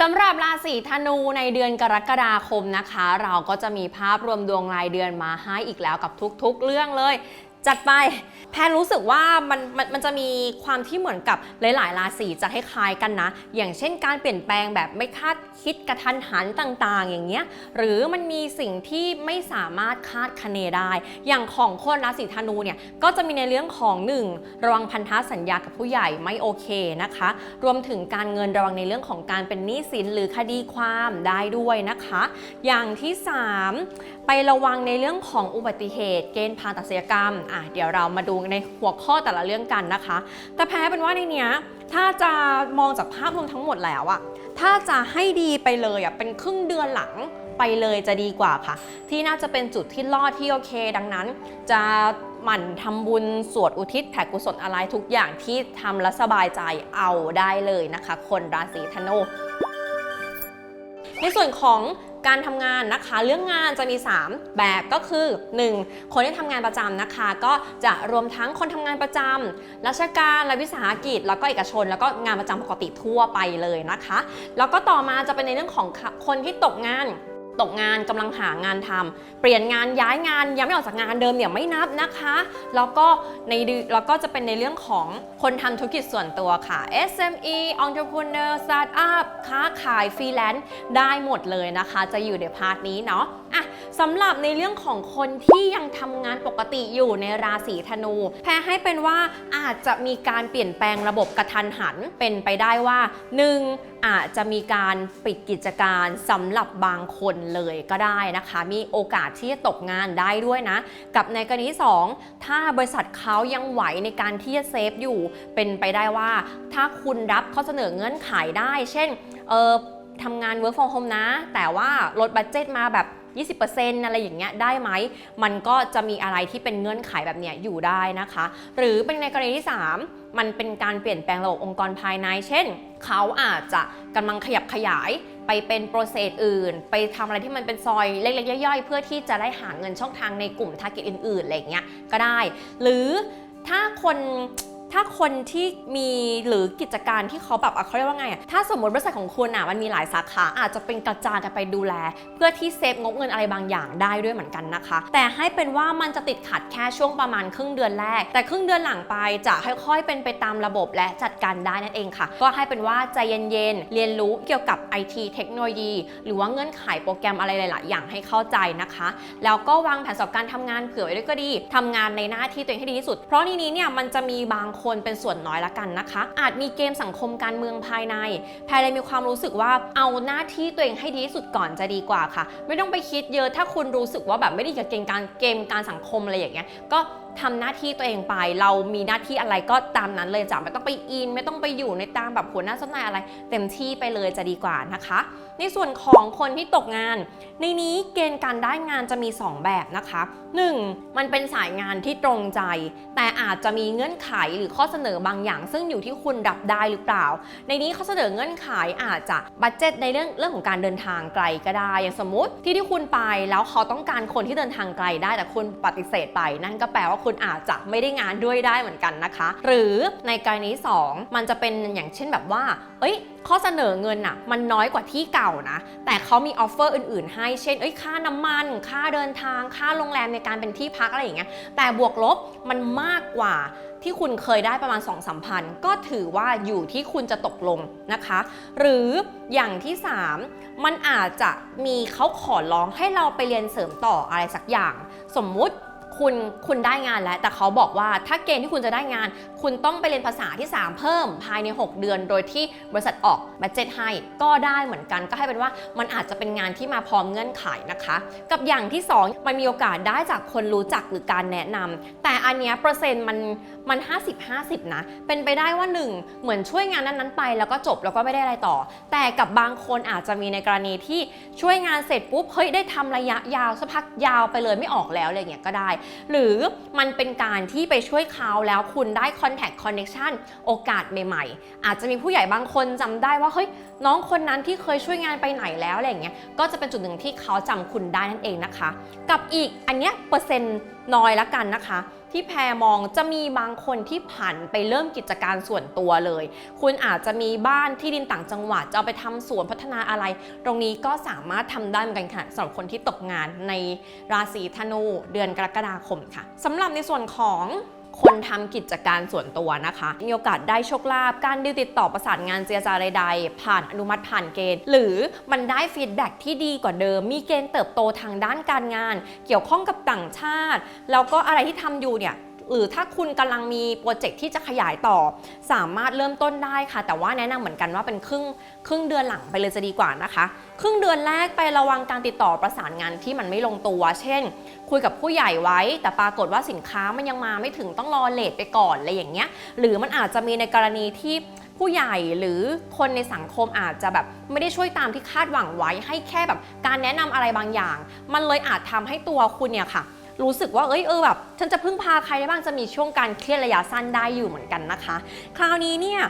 สำหรับราศีธนูในเดือนกรกฎาคมนะคะ เราก็จะมีภาพรวมดวงรายเดือนมาให้อีกแล้วกับทุกๆ เรื่องเลย จัดไป แพนรู้สึกว่ามันมันมันจะมีความที่เหมือนกับหลายๆ ราศีจะคล้ายๆกันนะ อย่างเช่นการเปลี่ยนแปลงแบบไม่คาดคิดกระทันหันต่างๆ อย่างเงี้ย หรือมันมีสิ่งที่ไม่สามารถคาดคะเนได้ อย่างของคนราศีธนูเนี่ย ก็จะมีในเรื่องของ 1. ระวังพันธสัญญากับผู้ใหญ่ไม่โอเคนะคะ รวมถึงการเงินระวังในเรื่องของการเป็นหนี้สินหรือคดีความได้ด้วยนะคะ อย่างที่ 3 ไประวังในเรื่องของอุบัติเหตุ เกณฑ์ผ่าตัดศัลยกรรมอะเดี๋ยวเรามาดูในหัวข้อแต่ละเรื่องกันนะคะ แต่แพ้เป็นว่าในเนี้ยถ้าจะมองจากภาพรวมทั้งหมดแล้วอะถ้าจะให้ดีไปเลยอะเป็นครึ่งเดือนหลังไปเลยจะดีกว่าค่ะ ที่น่าจะเป็นจุดที่รอดที่โอเค ดังนั้น จะหมั่นทำบุญสวดอุทิศแผ่กุศลอะไรทุกอย่างที่ทำแล้วสบายใจเอาได้เลยนะคะ คนราศีธนูในส่วนของ การทำงานนะคะ เรื่องงานจะมี 3 แบบก็คือ 1. คนที่ทำงานประจำนะคะ ก็จะรวมทั้งคนทำงานประจำราชการและวิสาหกิจ แล้วก็เอกชน แล้วก็งานประจำปกติทั่วไปเลยนะคะ แล้วก็ต่อมาจะเป็นในเรื่องของคนที่ตกงาน ตกงานกำลังหางานทำเปลี่ยนงานย้ายงานยังไม่ออกจากงานเดิมเนี่ยไม่นับนะคะ แล้วก็ในแล้วก็จะเป็นในเรื่องของคนทำธุรกิจส่วนตัวค่ะ SME entrepreneur startup ค้าขายฟรีแลนซ์ได้หมดเลยนะคะ จะอยู่ในพาร์ทนี้เนาะอะ สำหรับในเรื่องของคนที่ยังทำงานปกติอยู่ในราศีธนู แพ้ให้เป็นว่าอาจจะมีการเปลี่ยนแปลงระบบกระทันหันเป็นไปได้ว่า 1. อาจจะมีการปิดกิจการสำหรับบางคนเลยก็ได้นะคะ มีโอกาสที่จะตกงานได้ด้วยนะ กับในกรณีที่2ถ้าบริษัทเขายังไหวในการที่จะเซฟอยู่ เป็นไปได้ว่า ถ้าคุณรับข้อเสนอเงื่อนไขได้ เช่น เออทำงาน work from home นะ แต่ว่าลดบัตเจตมาแบบ 20%อะไรอย่างเงี้ยได้ไหม มันก็จะมีอะไรที่เป็นเงื่อนไขแบบเนี้ยอยู่ได้นะคะ หรือเป็นในกรณีที่ 3 มันเป็นการเปลี่ยนแปลงระบบองค์กรภายใน เช่น เขาอาจจะกำลังขยับขยายไปเป็นโปรเซสอื่น ไปทำอะไรที่มันเป็นซอยเล็กๆย่อยๆ เพื่อที่จะได้หาเงินช่องทางในกลุ่มทาร์เก็ตอื่นๆอะไรอย่างเงี้ยก็ได้ หรือถ้าคน ถ้าคนที่มีหรือกิจการที่เขาแบบอะเขาเรียกว่าไงอะถ้าสมมติบริษัทของคุณอะมันมีหลายสาขาอาจจะเป็นกระจายกันไปดูแล เพื่อที่เซฟงบเงินอะไรบางอย่างได้ด้วยเหมือนกันนะคะ แต่ให้เป็นว่ามันจะติดขัดแค่ช่วงประมาณครึ่งเดือนแรก แต่ครึ่งเดือนหลังไปจะค่อยๆเป็นไปตามระบบและจัดการได้นั่นเองค่ะ ก็ให้เป็นว่าใจเย็นๆเรียนรู้เกี่ยวกับ IT เทคโนโลยี หรือว่าเงื่อนไขโปรแกรมอะไรหลาย ๆ อย่างให้เข้าใจนะคะ แล้วก็วางแผนสำหรับการทำงานเผื่อไว้ด้วยก็ดีทำงานในหน้าที่ตัวเองให้ดีที่สุด เพราะในนี้เนี่ยมันจะมีบางคนเป็นส่วนน้อยละกันนะคะ อาจมีเกมสังคมการเมืองภายใน แพรเลยมีความรู้สึกว่าเอาหน้าที่ตัวเองให้ดีที่สุดก่อนจะดีกว่าค่ะ ไม่ต้องไปคิดเยอะถ้าคุณรู้สึกว่าแบบไม่ได้กับเกมการเกมการสังคมอะไรอย่างเงี้ยก็ทำหน้าที่ตัวเองไป เรามีหน้าที่อะไรก็ตามนั้นเลยจ้ะไม่ต้องไปอิน ไม่ต้องไปอยู่ในตามแบบหัวหน้าเจ้านายอะไร เต็มที่ไปเลยจะดีกว่านะคะ ในส่วนของคนที่ตกงาน ในนี้เกณฑ์การได้งานจะมี 2 แบบนะคะ 1. มันเป็นสายงานที่ตรงใจ แต่อาจจะมีเงื่อนไขหรือข้อเสนอบางอย่าง ซึ่งอยู่ที่คุณรับได้หรือเปล่า ในนี้ข้อเสนอเงื่อนไขอาจจะบัตเจ็ตในเรื่องเรื่องของการเดินทางไกลก็ได้ อย่างสมมติที่ที่คุณไปแล้วเขาต้องการคนที่เดินทางไกลได้ แต่คุณปฏิเสธไป นั่นก็แปลว่าคุณอาจจะไม่ได้งานด้วยได้เหมือนกันนะคะ หรือในกรณีสองมันจะเป็นอย่างเช่นแบบว่า เอ้ย ข้อเสนอเงินอะมันน้อยกว่าที่เก่านะ แต่เขามีออฟเฟอร์อื่นๆ ให้ เช่น เอ้ย ค่าน้ำมัน ค่าเดินทาง ค่าโรงแรมในการเป็นที่พักอะไรอย่างเงี้ย แต่บวกลบมันมากกว่าที่คุณเคยได้ประมาณ2 3 0 0พันก็ถือว่าอยู่ที่คุณจะตกลงนะคะ หรืออย่างที่ 3 มันอาจจะมีเขาขอร้องให้เราไปเรียนเสริมต่ออะไรสักอย่าง สมมุติคุณคุณได้งานแล้ว แต่เขาบอกว่าถ้าเกณฑ์ที่คุณจะได้งานคุณต้องไปเรียนภาษาที่ 3 เพิ่มภายใน 6 เดือน โดยที่บริษัทออกบัตเจ็ตให้ก็ได้เหมือนกันก็ให้เป็นว่ามันอาจจะเป็นงานที่มาพร้อมเงื่อนไขนะคะ กับอย่างที่ 2 มันมีโอกาสได้จากคนรู้จักหรือการแนะนำแต่อันเนี้ยเปอร์เซ็นต์มันมัน 50 50 นะ เป็นไปได้ว่า 1 เหมือนช่วยงานนั้นๆไป แล้วก็จบแล้วก็ไม่ได้อะไรต่อ แต่กับบางคนอาจจะมีในกรณีที่ช่วยงานเสร็จปุ๊บเฮ้ยได้ทำระยะยาวสักพักยาวไปเลยไม่ออกแล้วอะไรเงี้ยก็ได้ หรือมันเป็นการที่ไปช่วยเขาแล้วคุณได้ค contact connection โอกาสใหม่ ๆ อาจจะมีผู้ใหญ่บางคนจำได้ว่าเฮ้ยน้องคนนั้นที่เคยช่วยงานไปไหนแล้วอะไรอย่างเงี้ยก็จะเป็นจุดหนึ่งที่เขาจำคุณได้นั่นเองนะคะ กับอีกอันเนี้ยเปอร์เซ็นต์น้อยละกันนะคะ ที่แพรมองจะมีบางคนที่ผันไปเริ่มกิจการส่วนตัวเลย คุณอาจจะมีบ้านที่ดินต่างจังหวัดจะเอาไปทำสวนพัฒนาอะไร ตรงนี้ก็สามารถทำได้เหมือนกันค่ะสำหรับคนที่ตกงานในราศีธนูเดือนกรกฎาคมค่ะสำหรับในส่วนของ คนทำกิจการส่วนตัวนะคะ มีโอกาสได้โชคลาภการดิวติดต่อประสานงานเจรจาใดๆ ผ่านอนุมัติผ่านเกณฑ์ หรือมันได้ฟีดแบ็กที่ดีกว่าเดิม มีเกณฑ์เติบโตทางด้านการงาน เกี่ยวข้องกับต่างชาติ แล้วก็อะไรที่ทำอยู่เนี่ย หรือถ้าคุณกำลังมีโปรเจกต์ที่จะขยายต่อ สามารถเริ่มต้นได้ค่ะ แต่ว่าแนะนำเหมือนกันว่าเป็นครึ่งครึ่งเดือนหลังไปเลยจะดีกว่านะคะ ครึ่งเดือนแรกไประวังการติดต่อประสานงานที่มันไม่ลงตัว เช่น คุยกับผู้ใหญ่ไว้ แต่ปรากฏว่าสินค้ามันยังมาไม่ถึงต้องรอเลทไปก่อนอะไรอย่างเงี้ย หรือมันอาจจะมีในกรณีที่ผู้ใหญ่หรือคนในสังคมอาจจะแบบไม่ได้ช่วยตามที่คาดหวังไว้ให้แค่แบบการแนะนำอะไรบางอย่าง มันเลยอาจทำให้ตัวคุณเนี่ยค่ะ รู้สึกว่าเอ้ยเออแบบฉันจะพึ่งพาใครได้บ้างจะมีช่วงการเครียดระยะสั้นได้อยู่เหมือนกันนะคะ คราวนี้เนี่ย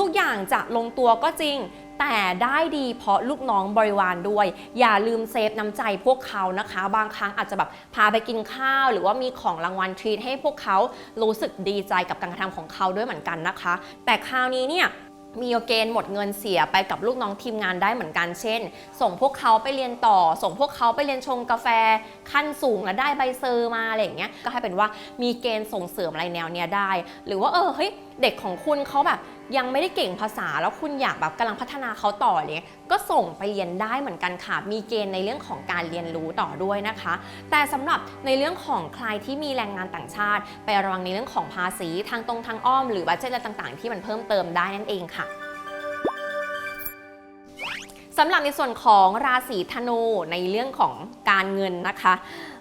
ทุกๆอย่างจะลงตัวก็จริงแต่ได้ดีเพราะลูกน้องบริวารด้วย อย่าลืมเซฟน้ำใจพวกเขานะคะ บางครั้งอาจจะแบบพาไปกินข้าว หรือว่ามีของรางวัลทรีตให้พวกเขารู้สึกดีใจกับการกระทำของเขาด้วยเหมือนกันนะคะ แต่คราวนี้เนี่ย มีโอเกณฑ์หมดเงินเสียไปกับลูกน้องทีมงานได้เหมือนกันเช่น ส่งพวกเขาไปเรียนต่อ ส่งพวกเขาไปเรียนชงกาแฟขั้นสูงแล้วได้ใบเซอร์มาอะไรอย่างเงี้ยก็ให้เป็นว่ามีเกณฑ์ส่งเสริมอะไรแนวเนี้ยได้ หรือว่าเออเฮ้ย เด็กของคุณเขาแบบยังไม่ได้เก่งภาษาแล้วคุณอยากแบบกำลังพัฒนาเขาต่อเลยก็ส่งไปเรียนได้เหมือนกันค่ะ มีเกณฑ์ในเรื่องของการเรียนรู้ต่อด้วยนะคะ แต่สำหรับในเรื่องของใครที่มีแรงงานต่างชาติ ไประวังในเรื่องของภาษีทางตรงทางอ้อม หรือบัตเจ็ตอะไรต่างๆ ที่มันเพิ่มเติมได้นั่นเองค่ะ สำหรับในส่วนของราศีธนูในเรื่องของการเงินนะคะ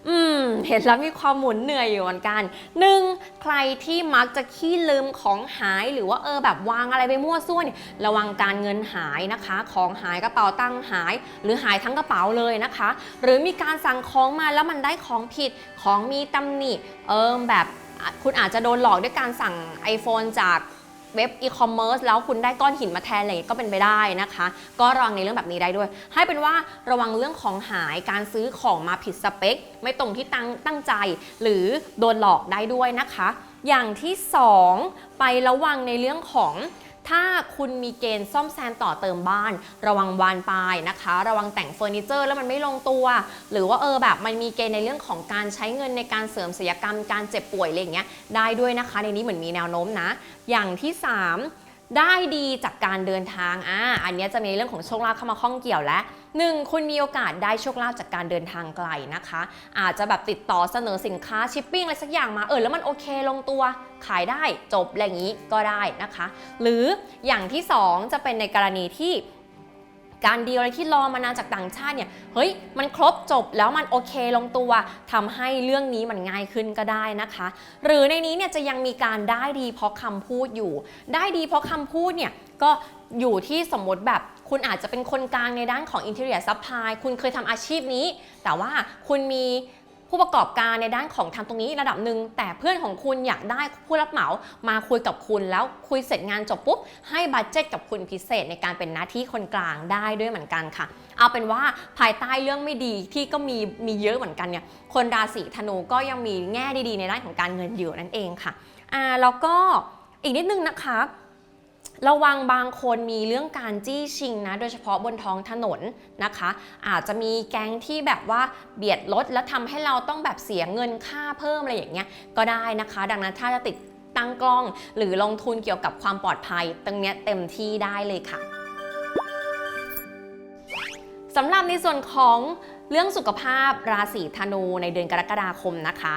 อืม เห็นแล้วมีความหมุนเหนื่อยอยู่เหมือนกันหนึ่งใครที่มักจะขี้ลืมของหายหรือว่าเออแบบวางอะไรไปมั่วซั่วเนี่ยระวังการเงินหายนะคะ ของหายกระเป๋าตังค์หาย หรือหายทั้งกระเป๋าเลยนะคะ หรือมีการสั่งของมาแล้วมันได้ของผิดของมีตำหนิเออแบบคุณอาจจะโดนหลอกด้วยการสั่ง iPhone จาก เว็บอีคอมเมิร์ซแล้วคุณได้ก้อนหินมาแทนอะไรเงี้ยก็เป็นไปได้นะคะ ก็ระวังในเรื่องแบบนี้ได้ด้วย ให้เป็นว่าระวังเรื่องของหายการซื้อของมาผิดสเปค ไม่ตรงที่ตั้งตั้งใจ หรือโดนหลอกได้ด้วยนะคะ อย่างที่ 2 ไประวังในเรื่องของ ถ้าคุณมีเกณฑ์ซ่อมแซมต่อเติมบ้าน ระวังวานปลายนะคะ ระวังแต่งเฟอร์นิเจอร์แล้วมันไม่ลงตัว หรือว่าเออแบบมันมีเกณฑ์ในเรื่องของการใช้เงินในการเสริมศัลยกรรม การเจ็บป่วยอะไรอย่างเงี้ยได้ด้วยนะคะ ในนี้เหมือนมีแนวโน้มนะ อย่างที่ 3 ได้ดีจากการเดินทางอ่าอันนี้จะมีเรื่องของโชคลาภเข้ามาข้องเกี่ยวแล้วหนึ่งคุณมีโอกาสได้โชคลาภจากการเดินทางไกลนะคะ อาจจะแบบติดต่อเสนอสินค้าชิปปิ้งอะไรสักอย่างมาเออแล้วมันโอเคลงตัวขายได้จบอะไรอย่างนี้ก็ได้นะคะ หรืออย่างที่ 2 จะเป็นในกรณีที่ การดีลอะไรที่รอมานานจากต่างชาติเนี่ยเฮ้ยมันครบจบแล้วมันโอเคลงตัวทำให้เรื่องนี้มันง่ายขึ้นก็ได้นะคะ หรือในนี้เนี่ยจะยังมีการได้ดีเพราะคำพูดอยู่ ได้ดีเพราะคำพูดเนี่ยก็อยู่ที่สมมติแบบคุณอาจจะเป็นคนกลางในด้านของ Interior Supply คุณเคยทำอาชีพนี้ แต่ว่าคุณมี ผู้ประกอบการในด้านของทำตรงนี้ระดับหนึ่งแต่เพื่อนของคุณอยากได้ผู้รับเหมามาคุยกับคุณแล้วคุยเสร็จงานจบปุ๊บให้บัตเจ็ตกับคุณพิเศษในการเป็นหน้าที่คนกลางได้ด้วยเหมือนกันค่ะ เอาเป็นว่าภายใต้เรื่องไม่ดีที่ก็มีมีเยอะเหมือนกันเนี่ยคนราศีธนูก็ยังมีแง่ดีๆ ในด้านของการเงินอยู่นั่นเองค่ะอ่าแล้วก็อีกนิดนึงนะคะ ระวังบางคนมีเรื่องการจี้ชิงนะ โดยเฉพาะบนท้องถนนนะคะ อาจจะมีแก๊งที่แบบว่าเบียดรถแล้วทำให้เราต้องแบบเสียเงินค่าเพิ่มอะไรอย่างเงี้ยก็ได้นะคะ ดังนั้นถ้าจะติดตั้งกล้อง หรือลงทุนเกี่ยวกับความปลอดภัย ตรงเนี้ยเต็มที่ได้เลยค่ะสำหรับในส่วนของ เรื่องสุขภาพราศีธนูในเดือนกรกฎาคมนะคะ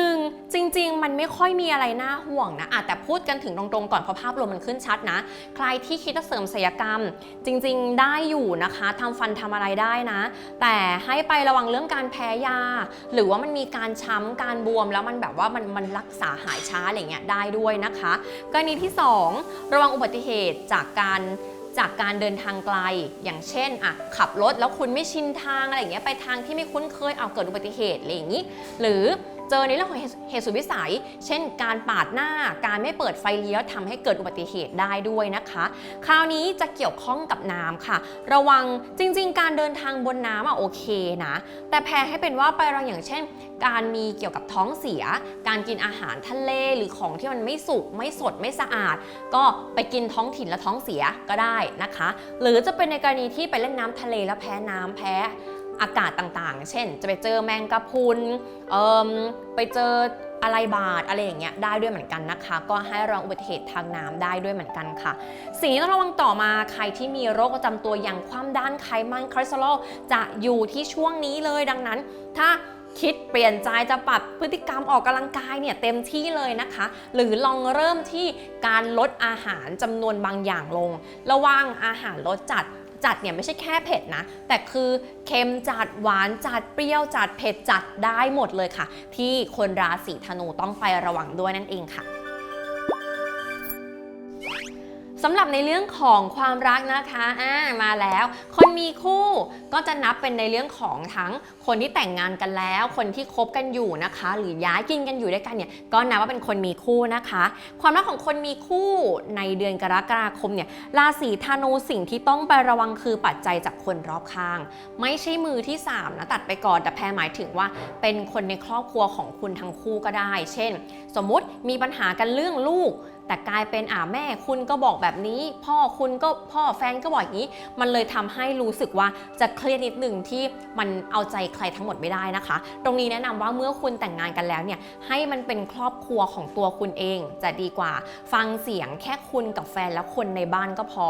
1. จริง ๆ มันไม่ค่อยมีอะไรน่าห่วงนะอะแต่พูดกันถึงตรงๆก่อนเพราะภาพรวมมันขึ้นชัดนะ ใครที่คิดจะเสริมศัลยกรรม จริง ๆ ได้อยู่นะคะทำฟันทำอะไรได้นะ แต่ให้ไประวังเรื่องการแพ้ยา หรือว่ามันมีการช้ำการบวมแล้วมันแบบว่ามันมันรักษาหายช้าอะไรเงี้ยได้ด้วยนะคะ กรณีที่ 2 ระวังอุบัติเหตุจากการ จากการเดินทางไกล อย่างเช่นอะขับรถแล้วคุณไม่ชินทางอะไรอย่างเงี้ยไปทางที่ไม่คุ้นเคยเอาเกิดอุบัติเหตุอะไรอย่างนี้ หรือ เจอในเรื่องของเหตุสุดวิสัย เช่น การปาดหน้า การไม่เปิดไฟเลี้ยวทำให้เกิดอุบัติเหตุได้ด้วยนะคะ คราวนี้จะเกี่ยวข้องกับน้ำค่ะ ระวังจริง ๆ การเดินทางบนน้ำอะโอเคนะ แต่แพรให้เป็นว่าไประวังอย่างเช่น การมีเกี่ยวกับท้องเสีย การกินอาหารทะเลหรือของที่มันไม่สุกไม่สดไม่สะอาด ก็ไปกินท้องถิ่นและท้องเสียก็ได้นะคะ หรือจะเป็นในกรณีที่ไปเล่นน้ำทะเลแล้วแพ้น้ำแพ้ อากาศต่างๆ เช่น จะไปเจอแมงกะพรุนไปเจออะไรบาดอะไรอย่างเงี้ยได้ด้วยเหมือนกันนะคะ ก็ให้ระวังอุบัติเหตุทางน้ำได้ด้วยเหมือนกันค่ะ สิ่งที่ต้องระวังต่อมาใครที่มีโรคประจำตัวอย่างความดันไขมันคอเลสเตอรอลจะอยู่ที่ช่วงนี้เลยดังนั้น ถ้าคิดเปลี่ยนใจจะปรับพฤติกรรมออกกำลังกายเนี่ยเต็มที่เลยนะคะ หรือลองเริ่มที่การลดอาหารจำนวนบางอย่างลง ระวังอาหารรสจัด จัดเนี่ยไม่ใช่แค่เผ็ดนะ แต่คือเค็มจัดหวานจัดเปรี้ยวจัดเผ็ดจัดได้หมดเลยค่ะ ที่คนราศีธนูต้องไประวังด้วยนั่นเองค่ะ สำหรับในเรื่องของความรักนะคะอ่ามาแล้ว คนมีคู่ก็จะนับเป็นในเรื่องของทั้งคนที่แต่งงานกันแล้ว คนที่คบกันอยู่นะคะ หรือย้ายกินกันอยู่ด้วยกันเนี่ยก็นับว่าเป็นคนมีคู่นะคะ ความรักของคนมีคู่ในเดือนกรกฎาคมเนี่ยราศีธนูสิ่งที่ต้องไประวังคือปัจจัยจากคนรอบข้าง ไม่ใช่มือที่สามนะตัดไปก่อนแต่แพรหมายถึงว่าเป็นคนในครอบครัวของคุณทั้งคู่ก็ได้ เช่น สมมุติมีปัญหากันเรื่องลูก แต่กลายเป็นอ่าแม่คุณก็บอกแบบนี้ พ่อคุณก็พ่อแฟนก็บอกอย่างนี้ มันเลยทำให้รู้สึกว่าจะเครียดนิดหนึ่งที่มันเอาใจใครทั้งหมดไม่ได้นะคะ ตรงนี้แนะนำว่าเมื่อคุณแต่งงานกันแล้วเนี่ยให้มันเป็นครอบครัวของตัวคุณเองจะดีกว่า ฟังเสียงแค่คุณกับแฟนและคนในบ้านก็พอ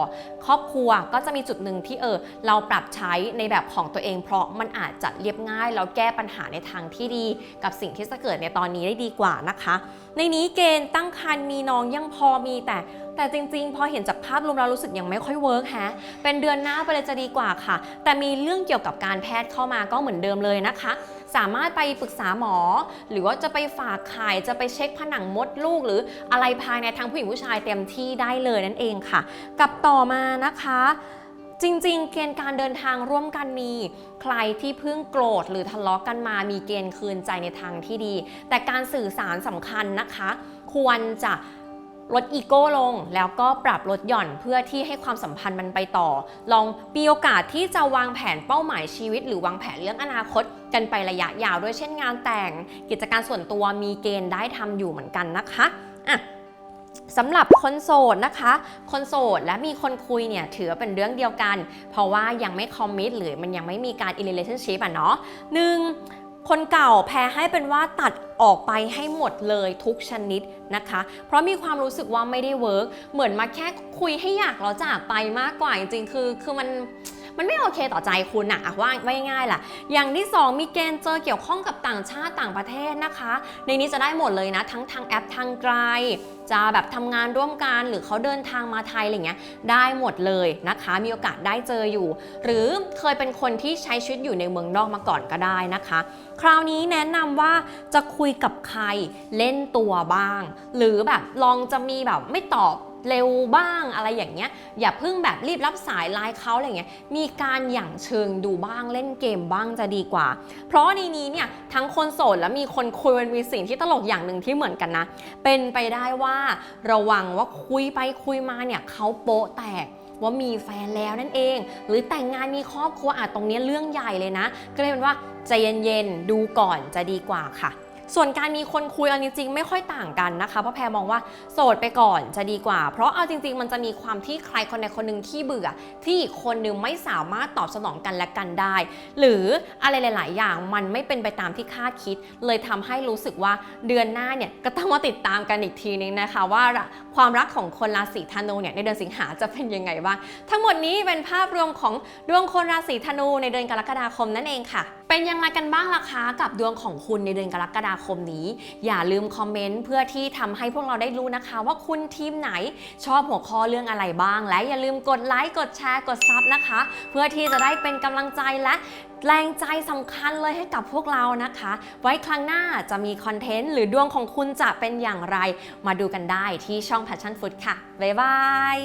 ครอบครัวก็จะมีจุดหนึ่งที่เออเราปรับใช้ในแบบของตัวเอง เพราะมันอาจจะเรียบง่ายแล้วแก้ปัญหาในทางที่ดี กับสิ่งที่จะเกิดในตอนนี้ได้ดีกว่านะคะ ในนี้เกณฑ์ตั้งครรภ์มีน้องยังพอมีแต่ แต่จริง ๆ พอเห็นจากภาพรวมเรารู้สึกยังไม่ค่อยเวิร์กแฮะ เป็นเดือนหน้าไปเลยจะดีกว่าค่ะ แต่มีเรื่องเกี่ยวกับการแพทย์เข้ามาก็เหมือนเดิมเลยนะคะ สามารถไปปรึกษาหมอ หรือว่าจะไปฝากไข่จะไปเช็คผนังมดลูก หรืออะไรภายในทางผู้หญิงผู้ชายเต็มที่ได้เลยนั่นเองค่ะ กับต่อมานะคะจริง ๆ เกณฑ์การเดินทางร่วมกันมี ใครที่เพิ่งโกรธหรือทะเลาะกันมามีเกณฑ์คืนใจในทางที่ดี แต่การสื่อสารสำคัญนะคะ ควรจะ ลดอีโก้ลงแล้วก็ปรับลดหย่อนเพื่อที่ให้ความสัมพันธ์มันไปต่อ ลองมีโอกาสที่จะวางแผนเป้าหมายชีวิต หรือวางแผนเรื่องอนาคต กันไประยะยาวด้วยเช่นงานแต่ง กิจการส่วนตัวมีเกณฑ์ได้ทำอยู่เหมือนกันนะคะอะสำหรับคนโสดนะคะ คนโสดและมีคนคุยเนี่ยถือเป็นเรื่องเดียวกัน เพราะว่ายังไม่คอมมิตหรือมันยังไม่มีการ in relationship อะเนาะหนึ่ง คนเก่าแพ้ให้เป็นว่าตัดออกไปให้หมดเลยทุกชนิดนะคะ เพราะมีความรู้สึกว่าไม่ได้เวิร์กเหมือนมาแค่คุยให้อยากเราจากไปมากกว่าจริงๆคือ คือมัน มันไม่โอเคต่อใจคุณอะว่าว่าง่ายๆล่ะ อย่างที่ 2 มีเกณฑ์เจอเกี่ยวข้องกับต่างชาติต่างประเทศนะคะ ในนี้จะได้หมดเลยนะ ทั้งทางแอปทางไกล จะแบบทำงานร่วมกันหรือเขาเดินทางมาไทยอะไรเงี้ยได้หมดเลยนะคะ มีโอกาสได้เจออยู่ หรือเคยเป็นคนที่ใช้ชีวิตอยู่ในเมืองนอกมาก่อนก็ได้นะคะ คราวนี้แนะนำว่าจะคุยกับใครเล่นตัวบ้าง หรือแบบลองจะมีแบบไม่ตอบ เร็วบ้างอะไรอย่างเงี้ย อย่าเพิ่งแบบรีบรับสายไลน์เขาอะไรเงี้ย มีการหยั่งเชิงดูบ้างเล่นเกมบ้างจะดีกว่า เพราะในนี้เนี่ยทั้งคนโสดและมีคนคุยมันมีสิ่งที่ตลกอย่างหนึ่งที่เหมือนกันนะ เป็นไปได้ว่าระวังว่าคุยไปคุยมาเนี่ยเขาโป๊ะแตกว่ามีแฟนแล้วนั่นเอง หรือแต่งงานมีครอบครัวอาจตรงนี้เรื่องใหญ่เลยนะ ก็เลยเป็นว่าใจเย็นๆดูก่อนจะดีกว่าค่ะ ส่วนการมีคนคุยเอาจริงๆ ไม่ค่อยต่างกันนะคะ เพราะแพรมองว่าโสดไปก่อนจะดีกว่า เพราะเอาจริง ๆ มันจะมีความที่ใครคนใดคนหนึ่งที่เบื่อ ที่อีกคนหนึงไม่สามารถตอบสนองกันและกันได้ หรืออะไรหลาย ๆ อย่างมันไม่เป็นไปตามที่คาดคิด เลยทำให้รู้สึกว่าเดือนหน้าเนี่ยก็ต้องมาติดตามกันอีกทีนึงนะคะ ว่า ความรักของคนราศีธนูเนี่ยในเดือนสิงหาจะเป็นยังไงบ้างทั้งหมดนี้เป็นภาพรวมของดวงคนราศีธนูในเดือนกรกฎาคมนั่นเองค่ะ เป็นยังไงกันบ้างล่ะคะกับดวงของคุณในเดือนกรกฎาคมนี้ อย่าลืมคอมเมนต์เพื่อที่ทำให้พวกเราได้รู้นะคะ ว่าคุณทีมไหนชอบหัวข้อเรื่องอะไรบ้าง และอย่าลืมกดไลค์กดแชร์กดซับนะคะ เพื่อที่จะได้เป็นกำลังใจและแรงใจสำคัญเลยให้กับพวกเรานะคะ ไว้ครั้งหน้าจะมีคอนเทนต์หรือดวงของคุณจะเป็นอย่างไร มาดูกันได้ที่ช่อง Passion Food ค่ะ บ๊ายบาย